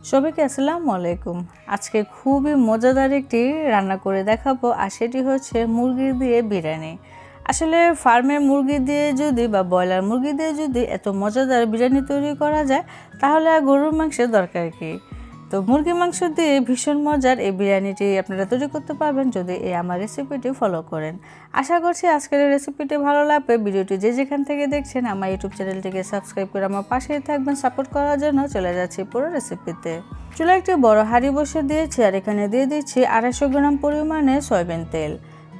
সবাইকে আসসালামু আলাইকুম। আজকে খুবই মজাদার একটি রান্না করে দেখাবো আর সেটি হচ্ছে মুরগি দিয়ে বিরিয়ানি। আসলে ফার্মের মুরগি দিয়ে যদি বা ব্রয়লার মুরগি দিয়ে যদি এত মজাদার বিরিয়ানি তৈরি করা যায়, তাহলে আর গরুর মাংসের দরকার কি? তো মুরগি মাংস দিয়ে ভীষণ মজার এই বিরিয়ানিটি আপনারা তৈরি করতে পারবেন যদি এই আমার রেসিপিটি ফলো করেন। আশা করছি আজকের রেসিপিটি ভালো লাগবে। ভিডিওটি যে যেখান থেকে দেখছেন আমার ইউটিউব চ্যানেলটিকে সাবস্ক্রাইব করে আমার পাশেই থাকবেন। সাপোর্ট করার জন্য চলে যাচ্ছি পুরো রেসিপিতে চুলা একটি বড় হাঁড়ি বসে দিয়েছি আর এখানে দিয়ে দিচ্ছি আড়াইশো গ্রাম পরিমাণে সয়াবিন তেল।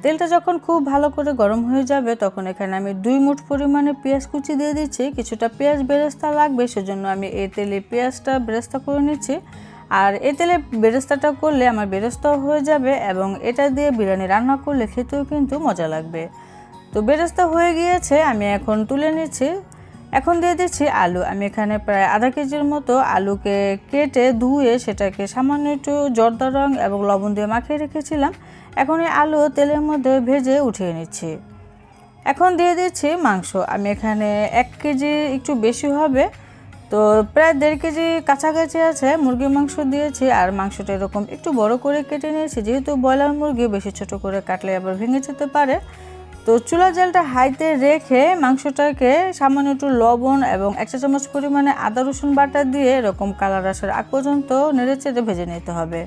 তেলটা যখন খুব ভালো করে গরম হয়ে যাবে তখন এখানে আমি দুই মুঠ পরিমাণে পেঁয়াজ কুচি দিয়ে দিচ্ছি। কিছুটা পেঁয়াজ বেরেস্তা লাগবে, সেজন্য আমি এই তেলে পেঁয়াজটা বেরেস্তা করে নিচ্ছি। আর এই তেলে বেরেস্তাটা করলে আমার বেরেস্তাও হয়ে যাবে এবং এটা দিয়ে বিরিয়ানি রান্না করলে খেতেও কিন্তু মজা লাগবে। তো বেরেস্তা হয়ে গিয়েছে, আমি এখন তুলে নিচ্ছি। এখন দিয়ে দিচ্ছি আলু। আমি এখানে প্রায় আধা কেজির মতো আলুকে কেটে ধুয়ে সেটাকে সামান্য একটু জর্দা রং এবং লবণ দিয়ে মাখিয়ে রেখেছিলাম। এখন এই আলু তেলের মধ্যে ভেজে উঠিয়ে নিচ্ছি। এখন দিয়ে দিচ্ছি মাংস। আমি এখানে এক কেজি একটু বেশি হবে। তো প্রায় দেড় কেজি কাছাকাছি আছে, মুরগির মাংস দিয়েছি আর মাংসটা এরকম একটু বড় করে কেটে নিয়েছি। যেহেতু ব্রয়লার মুরগি বেশি ছোট করে কাটলে আবার ভেঙে যেতে পারে। তো চুলা জালটা হাইতে রেখে মাংসটাকে সামান্য একটু লবণ এবং এক চামচ পরিমাণে আদা রসুন বাটা দিয়ে এরকম কালার আসার আগ পর্যন্ত নেড়ে চেড়ে ভেজে নিতে হবে।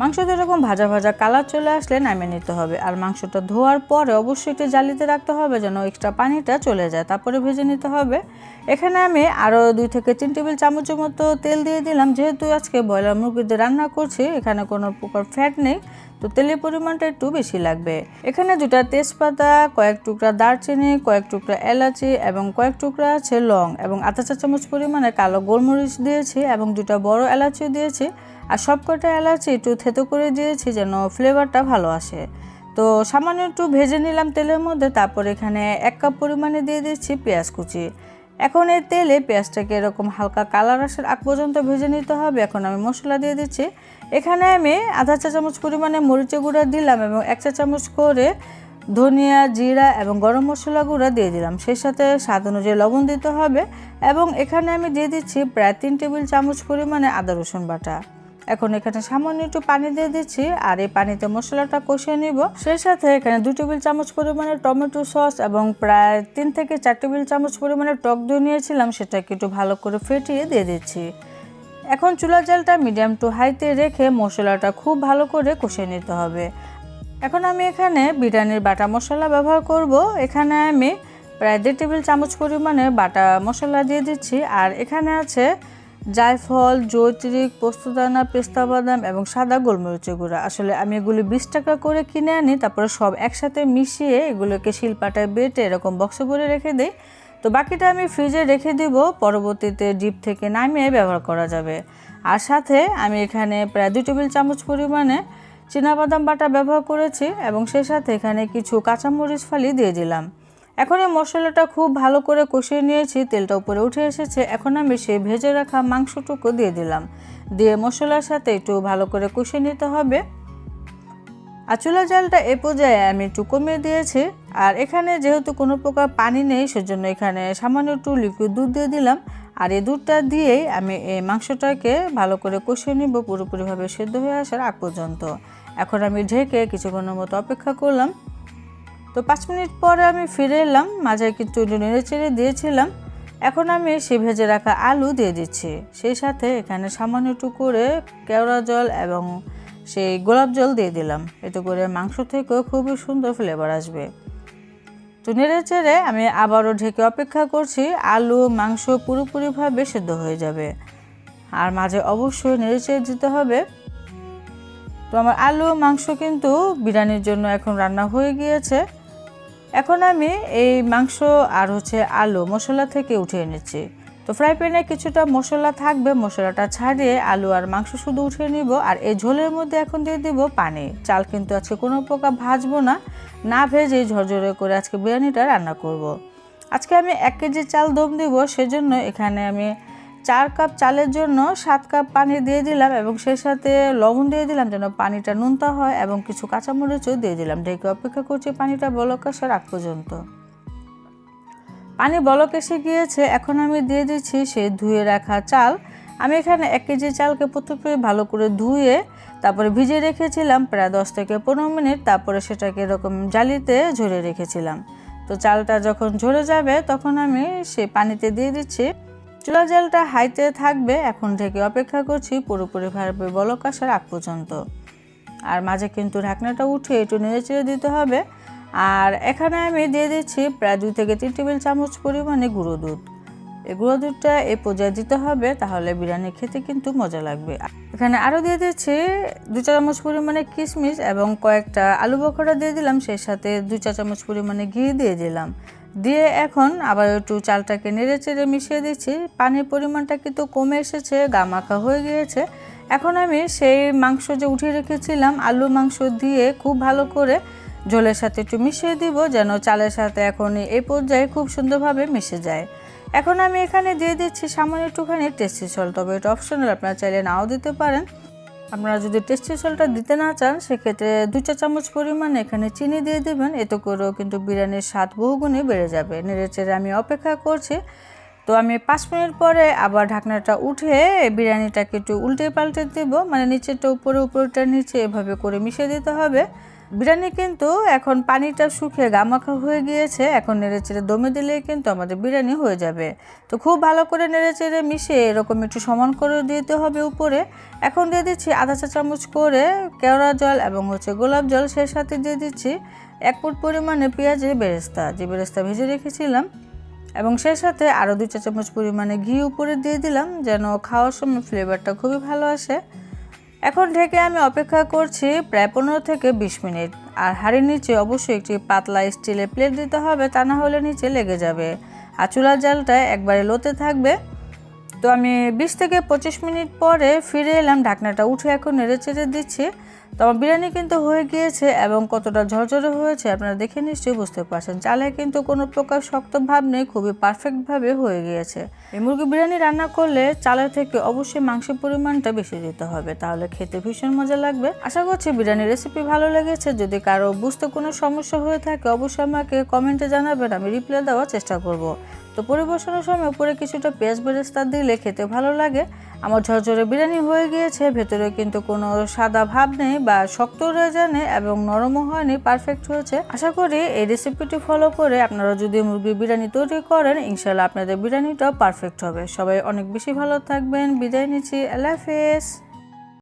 মাংসটা এরকম ভাজা ভাজা কালার চলে আসলে নামিয়ে নিতে হবে। আর মাংসটা ধোয়ার পরে অবশ্যই একটু জালিতে রাখতে হবে যেন এক্সট্রা পানিটা চলে যায়। তারপরে ভেজে নিতে হবে। এখানে আমি আরও দুই থেকে তিন টেবিল চামচের মতো তেল দিয়ে দিলাম। যেহেতু আজকে ব্রয়লার মুরগিতে রান্না করছি, এখানে কোনো প্রকার ফ্যাট নেই। তো তেলের পরিমাণটা একটু বেশি লাগবে। এখানে দুটা তেজপাতা, কয়েক টুকরা দারচিনি, কয়েক টুকরা এলাচি এবং কয়েক টুকরা আছে লং এবং আধা চা চামচ পরিমাণে কালো গোলমরিচ দিয়েছি এবং দুটা বড় এলাচিও দিয়েছি। আর সবকটা এলাচি একটু থেতো করে দিয়েছি যেন ফ্লেভারটা ভালো আসে। তো সামান্য একটু ভেজে নিলাম তেলের মধ্যে, তারপর এখানে এক কাপ পরিমাণে দিয়ে দিচ্ছি পেঁয়াজ কুচি। এখন এর তেলে পেঁয়াজটাকে এরকম হালকা কালার আসার আগ পর্যন্ত ভেজে নিতে হবে। এখন আমি মশলা দিয়ে দিচ্ছি। এখানে আমি আধা চা চামচ পরিমাণে মরিচের গুঁড়া দিলাম এবং এক চা চামচ করে ধনিয়া, জিরা এবং গরম মশলা গুঁড়া দিয়ে দিলাম। সেই সাথে স্বাদ অনুযায়ী লবণ দিতে হবে এবং এখানে আমি দিয়ে দিচ্ছি প্রায় তিন টেবিল চামচ পরিমাণে আদা রসুন বাটা। এখন এখানে সামান্য একটু পানি দিয়ে দিচ্ছি, আর এই পানিতে মশলাটা কষিয়ে নিব। সেই সাথে এখানে দু টেবিল চামচ পরিমাণে টমেটো সস এবং প্রায় তিন থেকে চার টেবিল চামচ পরিমাণে টক দই নিয়েছিলাম, সেটাকে একটু ভালো করে ফেটিয়ে দিয়ে দিচ্ছি। এখন চুলা জালটা মিডিয়াম টু হাইতে রেখে মশলাটা খুব ভালো করে কষিয়ে নিতে হবে। এখন আমি এখানে বিরিয়ানির বাটা মশলা ব্যবহার করব। এখানে আমি প্রায় দেড় টেবিল চামচ পরিমাণে বাটা মশলা দিয়ে দিচ্ছি, আর এখানে আছে জায়ফল জৈত্রিক পোস্তদানা পেস্তা বাদাম এবং সাদা গোলমরিচের গুঁড়া। আসলে আমি এগুলি বিশ টাকা করে কিনে আনি, তারপরে সব একসাথে মিশিয়ে এগুলোকে শিলপাটায় বেটে এরকম বক্সে করে রেখে দিই। তো বাকিটা আমি ফ্রিজে রেখে দিব, পরবর্তীতে ডিপ থেকে নামিয়ে ব্যবহার করা যাবে। আর সাথে আমি এখানে প্রায় দুই টেবিল চামচ পরিমাণে বাদাম বাটা ব্যবহার করেছি এবং সেই সাথে এখানে কিছু কাঁচামরিচ ফালি দিয়ে দিলাম। এখন এই মশলাটা খুব ভালো করে কষিয়ে নিয়েছি, তেলটা উপরে উঠে এসেছে। এখন আমি সেই ভেজে রাখা মাংসটুকু দিয়ে দিলাম। দিয়ে মশলার সাথে একটু ভালো করে কষিয়ে নিতে হবে। আর চুলা জালটা এ পর্যায়ে আমি একটু কমিয়ে দিয়েছি। আর এখানে যেহেতু কোনো প্রকার পানি নেই, সেজন্য এখানে সামান্য একটু লিকুইড দুধ দিয়ে দিলাম। আর এই দুধটা দিয়েই আমি এই মাংসটাকে ভালো করে কষিয়ে নিব, পুরোপুরিভাবে সেদ্ধ হয়ে আসার আগ পর্যন্ত। এখন আমি ঢেকে কিছুক্ষণের মতো অপেক্ষা করলাম। তো পাঁচ মিনিট পরে আমি ফিরে এলাম মাঝে কিছু নেড়ে চেড়ে দিয়েছিলাম। এখন আমি সে ভেজে রাখা আলু দিয়ে দিচ্ছি। সেই সাথে এখানে সামান্য একটু করে কেওড়া জল এবং সেই গোলাপ জল দিয়ে দিলাম। এতে করে মাংস থেকেও খুবই সুন্দর ফ্লেভার আসবে। তো নেড়ে চেড়ে আমি আবারও ঢেকে অপেক্ষা করছি, আলু, মাংস পুরোপুরিভাবে সেদ্ধ হয়ে যাবে। আর মাঝে অবশ্যই নেড়ে চেড়ে দিতে হবে। তো আমার আলু, মাংস কিন্তু বিরিয়ানির জন্য এখন রান্না হয়ে গিয়েছে। এখন আমি এই মাংস আর হচ্ছে আলু মশলা থেকে উঠিয়ে নিচ্ছি তো ফ্রাই প্যানে কিছুটা মশলা থাকবে, মশলাটা ছাড়িয়ে আলু আর মাংস শুধু উঠিয়ে নিব আর এই ঝোলের মধ্যে এখন দিয়ে দিব পানি চাল কিন্তু আজকে কোনো প্রকার ভাজবো না না ভেজে ঝরঝরে করে আজকে বিরিয়ানিটা রান্না করব। আজকে আমি এক কেজি চাল দম দিব, সেজন্য এখানে আমি চার কাপ চালের জন্য সাত কাপ পানি দিয়ে দিলাম এবং সেই সাথে লবণ দিয়ে দিলাম যেন পানিটা নুনতা হয় এবং কিছু কাঁচামরিচও দিয়ে দিলাম। ঢেকে অপেক্ষা করছি পানিটা বলক আসার আগ পর্যন্ত। পানি বলক এসে গিয়েছে, এখন আমি দিয়ে দিচ্ছি সেই ধুয়ে রাখা চাল। আমি এখানে এক কেজি চালকে প্রথমে ভালো করে ধুয়ে তারপরে ভিজিয়ে রেখেছিলাম প্রায় দশ থেকে পনেরো মিনিট, তারপরে সেটাকে এরকম জালিতে ঝরে রেখেছিলাম। তো চালটা যখন ঝরে যাবে, তখন আমি সে পানিতে দিয়ে দিচ্ছি। চুলা জালটা হাইতে থাকবে, এখন থেকে অপেক্ষা করছি পুরোপুরি পুরোপুরিভাবে বলক আসার আগ পর্যন্ত। আর মাঝে কিন্তু ঢাকনাটা উঠে একটু নেড়ে চেড়ে দিতে হবে। আর এখানে আমি দিয়ে দিচ্ছি প্রায় দুই থেকে তিন টেবিল চামচ পরিমাণে গুঁড়ো দুধ। এই গুঁড়ো দুধটা এ পর্যায়ে দিতে হবে, তাহলে বিরিয়ানি খেতে কিন্তু মজা লাগবে। এখানে আরও দিয়ে দিচ্ছি দু চা চামচ পরিমাণে কিশমিশ এবং কয়েকটা আলু বখরা দিয়ে দিলাম, সেই সাথে দু চা চামচ পরিমাণে ঘি দিয়ে দিলাম। দিয়ে এখন আবার একটু চালটাকে নেড়ে চেড়ে মিশিয়ে দিচ্ছি। পানির পরিমাণটা কিন্তু কমে এসেছে গামাখা হয়ে গিয়েছে। এখন আমি সেই মাংস যে উঠিয়ে রেখেছিলাম, আলু মাংস দিয়ে খুব ভালো করে জলের সাথে একটু মিশিয়ে দিব যেন চালের সাথে এখন এই পর্যায়ে খুব সুন্দরভাবে মিশে যায়। এখন আমি এখানে দিয়ে দিচ্ছি সামান্য একটুখানি টেস্টি সল্ট। তবে এটা অপশনাল আপনারা চাইলে নাও দিতে পারেন। আপনারা যদি টেস্টি সলটা দিতে না চান, সেক্ষেত্রে দু চা চামচ পরিমাণ এখানে চিনি দিয়ে দেবেন। এতে করেও কিন্তু বিরিয়ানির স্বাদ বহুগুণে বেড়ে যাবে। নেড়েচেড়ে আমি অপেক্ষা করছি। তো আমি পাঁচ মিনিট পরে আবার ঢাকনাটা উঠে বিরিয়ানিটাকে একটু উল্টে পাল্টে দেবো। মানে নিচেরটা উপরে, উপরেটা নিচে এভাবে করে মিশিয়ে দিতে হবে। বিরিয়ানি কিন্তু এখন পানিটা শুকিয়ে গামাখা হয়ে গিয়েছে, এখন নেড়ে চেড়ে দমে দিলে কিন্তু আমাদের বিরিয়ানি হয়ে যাবে। তো খুব ভালো করে নেড়ে চেড়ে মিশিয়ে এরকম একটু সমান করে দিতে হবে উপরে। এখন দিয়ে দিচ্ছি আধা চা চামচ করে কেওড়া জল এবং হচ্ছে গোলাপ জল সে সাথে দিয়ে দিচ্ছি এক ফুট পরিমাণে পেঁয়াজের বেরেস্তা, যে বেরেস্তা ভেজে রেখেছিলাম। এবং সেই সাথে আরও দুই চা চামচ পরিমাণে ঘি উপরে দিয়ে দিলাম, যেন খাওয়ার সময় ফ্লেভারটা খুবই ভালো আসে। এখন ঢেকে আমি অপেক্ষা করছি প্রায় পনেরো থেকে বিশ মিনিট। আর হাড়ির নিচে অবশ্যই একটি পাতলা স্টিলের প্লেট দিতে হবে, তা না হলে নিচে লেগে যাবে। আর চুলার জালটা একবারে লোতে থাকবে। তো আমি বিশ থেকে পঁচিশ মিনিট পরে ফিরে এলাম, ঢাকনাটা উঠে এখন নেড়ে চেড়ে দিচ্ছি। তো আমার বিরিয়ানি কিন্তু হয়ে গিয়েছে এবং কতটা ঝরঝরে হয়েছে আপনারা দেখে নিশ্চয়ই বুঝতে পারছেন। চালে কিন্তু কোনো প্রকার শক্ত ভাব নেই, খুবই পারফেক্টভাবে হয়ে গিয়েছে। এই মুরগি বিরিয়ানি রান্না করলে চালের থেকে অবশ্যই মাংসের পরিমাণটা বেশি দিতে হবে, তাহলে খেতে ভীষণ মজা লাগবে। আশা করছি বিরিয়ানি রেসিপি ভালো লেগেছে, যদি কারও বুঝতে কোনো সমস্যা হয়ে থাকে অবশ্যই আমাকে কমেন্টে জানাবেন, আমি রিপ্লাই দেওয়ার চেষ্টা করব। তো পরিবেশনের সময় উপরে কিছুটা পেঁয়াজ বেরেস্তা দিলে খেতে ভালো লাগে। আমার ঝরঝরে বিরিয়ানি হয়ে গিয়েছে, ভেতরে কিন্তু কোনো সাদা ভাব নেই বা শক্ত রয়ে যায়নি এবং নরমও হয়নি পারফেক্ট হয়েছে। আশা করি এই রেসিপিটি ফলো করে আপনারা যদি মুরগির বিরিয়ানি তৈরি করেন ইনশাল্লাহ আপনাদের বিরিয়ানিটাও পারফেক্ট হবে। সবাই অনেক বেশি ভালো থাকবেন। বিদায় নিচ্ছি। আল্লাহ হাফেজ।